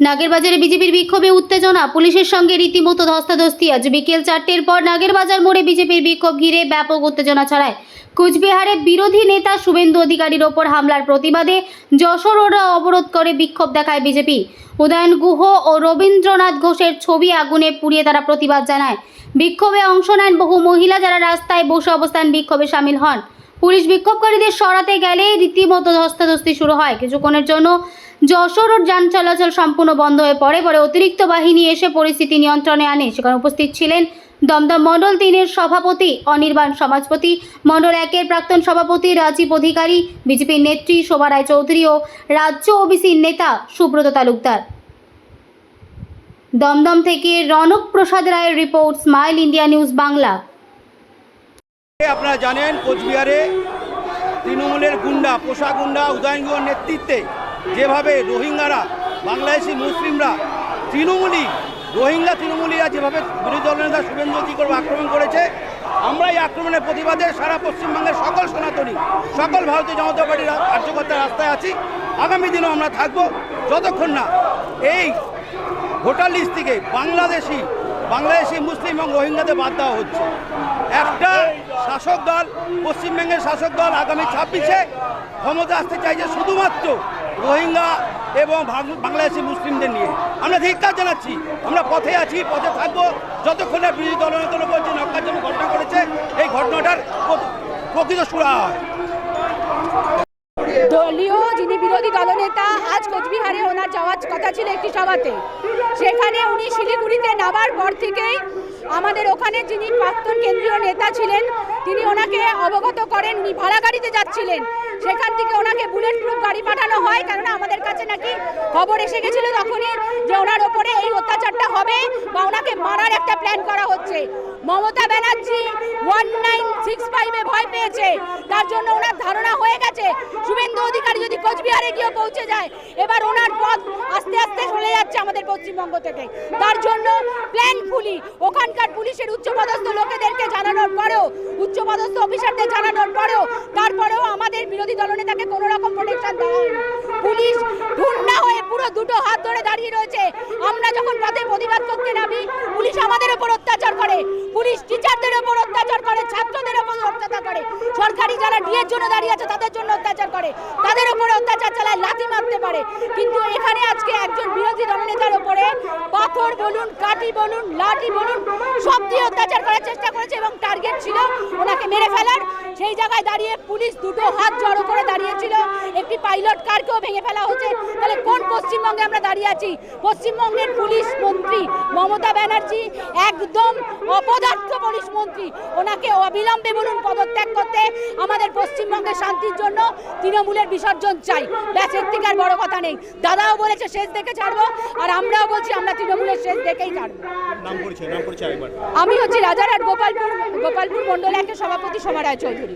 নাগেরবাজারে বিজেপির বিক্ষোভে উত্তেজনা। পুলিশের সঙ্গে রীতিমতো ধস্তাধস্তি। আজ বিকেল চারটের পর নাগেরবাজার মোড়ে বিজেপির বিক্ষোভ ঘিরে ব্যাপক উত্তেজনা ছড়ায়। কুচবিহারে বিরোধী নেতা শুভেন্দু অধিকারীর ওপর হামলার প্রতিবাদে যশোর রোড অবরোধ করে বিক্ষোভ দেখায় বিজেপি। উদয়ন গুহ ও রবীন্দ্রনাথ ঘোষের ছবি আগুনে পুড়িয়ে তারা প্রতিবাদ জানায়। বিক্ষোভে অংশ নেন বহু মহিলা যারা রাস্তায় বসে অবস্থান বিক্ষোভে সামিল হন। পুলিশ বিক্ষোভকারীদের সরাতে গেলে রীতিমতো ধস্তাধস্তি শুরু হয়। কিছুক্ষণের জন্য যশোর যান চলাচল সম্পূর্ণ বন্ধ হয়ে পড়ে। পরে অতিরিক্ত বাহিনী এসে পরিস্থিতি নিয়ন্ত্রণে আনে। সেখানে উপস্থিত ছিলেন দমদম মণ্ডল তিনের সভাপতি, অনির্বাণ সমাজপতি, মণ্ডল একের প্রাক্তন সভাপতি, রাজীব অধিকারী, বিজেপির নেত্রী শোভা রায় চৌধুরী ও রাজ্য ওবিসির নেতা সুব্রত তালুকদার। দমদম থেকে রনক প্রসাদ রায়ের report, smile India news Bangla. আপনারা জানেন কোচবিহারে তৃণমূলের গুন্ডা, পোষা গুন্ডা উদয়নগুলোর নেতৃত্বে যেভাবে রোহিঙ্গারা, বাংলাদেশি মুসলিমরা তৃণমূলী রোহিঙ্গা তৃণমূলীরা যেভাবে বিরোধী দলনেতা শুভেন্দু অধিকার আক্রমণ করেছে, আমরা এই আক্রমণের প্রতিবাদে সারা পশ্চিমবঙ্গের সকল সনাতনী, সকল ভারতীয় জনতা পার্টির কার্যকর্তার রাস্তায় আছি। আগামী দিনেও আমরা থাকব। যতক্ষণ না এই ভোটার লিস্ট থেকে বাংলাদেশি বাংলাদেশি মুসলিম এবং রোহিঙ্গাদের বাদ দেওয়া হচ্ছে। একটা শাসক দল, পশ্চিমবঙ্গের শাসক দল আগামী ছাব্বিশে ক্ষমতা আসতে চাইছে শুধুমাত্র রোহিঙ্গা এবং বাংলাদেশি মুসলিমদের নিয়ে। আমরা ধিক্কার জানাচ্ছি, আমরা পথে আছি, পথে থাকব। যতক্ষণ না বিরোধী দলনেতার উপর যে নক্কারজনক ঘটনা করেছে এই ঘটনাটার প্রকৃত সুরা হয়। দলীয় যিনি বিরোধী দলনেতা, আজ কোচবিহারে ওনার যাওয়ার কথা ছিল একটি সভাতে। সেখানে উনি শিলিগুড়িতে নামার পর থেকেই আমাদের ওখানে যিনি প্রাক্তন কেন্দ্রীয় নেতা ছিলেন, তিনি ওনাকে অবগত করেন ভাড়া গাড়িতে যাচ্ছিলেন। সেখান থেকে ওনাকে বুলেট প্রুফ গাড়ি পাঠানো হয়, কেননা আমাদের কাছে নাকি খবর এসে গেছিল তখনই যে ওনার ওপরে এই অত্যাচারটা হবে বা ওনাকে মারার একটা প্ল্যান করা হচ্ছে। Mamata Banerjee one nine six ফাইভে ভয় পেয়েছে। তার জন্য ওনার ধারণা হয়ে গেছে। শুভেন্দু অধিকারী যদি কোচবিহারে গিয়ে পৌঁছে যায়, এবার ওনার পথ আস্তে আস্তে চলে যাচ্ছে আমাদের পশ্চিমবঙ্গ থেকে। তার জন্য প্ল্যান ফুলি ওখানকার পুলিশের উচ্চপদস্থ লোকেদেরকে জানানোর পরেও, উচ্চপদস্থ অফিসারদের জানানোর পরেও, তারপরেও আমাদের বিরোধী দলনেতাকে কোনো রকম প্রোটেকশন দেওয়া হয়নি। পুলিশ ঢুন্ডা হয়ে পুরো দুটো হাত ধরে দাঁড়িয়ে রয়েছে। আমরা যখন পথে প্রতিবাদ করতে নামি, পুলিশ আমাদের উপর অত্যাচার করে। পুলিশ টিচারদের উপর অত্যাচার করে ছাত্রদের উপর অত্যাচার করে সরকারি যারা ডিএর জন্য দাঁড়িয়ে আছে, তাদের জন্য অত্যাচার করে। তাদের উপরে অত্যাচার চালায়, লাথি মারতে পারে। কিন্তু এখানে আজকে একজন বিরোধী দলনেতার উপরে পাথর বলুন, কাঠি বলুন, লাঠি বলুন, সব দিয়ে অত্যাচার করার চেষ্টা করেছে এবং টার্গেট ছিল ওনাকে মেরে ফেলার। সেই জায়গায় দাঁড়িয়ে পুলিশ দুটো হাত জড়ো করে দাঁড়িয়েছিল। একটি পাইলট কারকেও ভেঙে ফেলা হয়েছে। তাহলে কোন পশ্চিমবঙ্গে আমরা দাঁড়িয়ে আছি। পশ্চিমবঙ্গের পুলিশ মন্ত্রী মমতা ব্যানার্জি একদম অপদার্থ পুলিশ মন্ত্রী। ওনাকে অবিলম্বে বলুন পদত্যাগ করতে। আমাদের পশ্চিমবঙ্গের শান্তির জন্য তৃণমূলের বিসর্জন চাই। ব্যাস এর থেকে আর বড় কথা নেই। দাদাও বলেছে শেষ দেখে ছাড়বো। আর আমরাও বলছি আমরা তৃণমূলের শেষ দেখেই ছাড়বো। আমি হচ্ছি রাজারহাট গোপালপুর গোপালপুর মণ্ডল একের সভাপতি সোমা রায় চৌধুরী।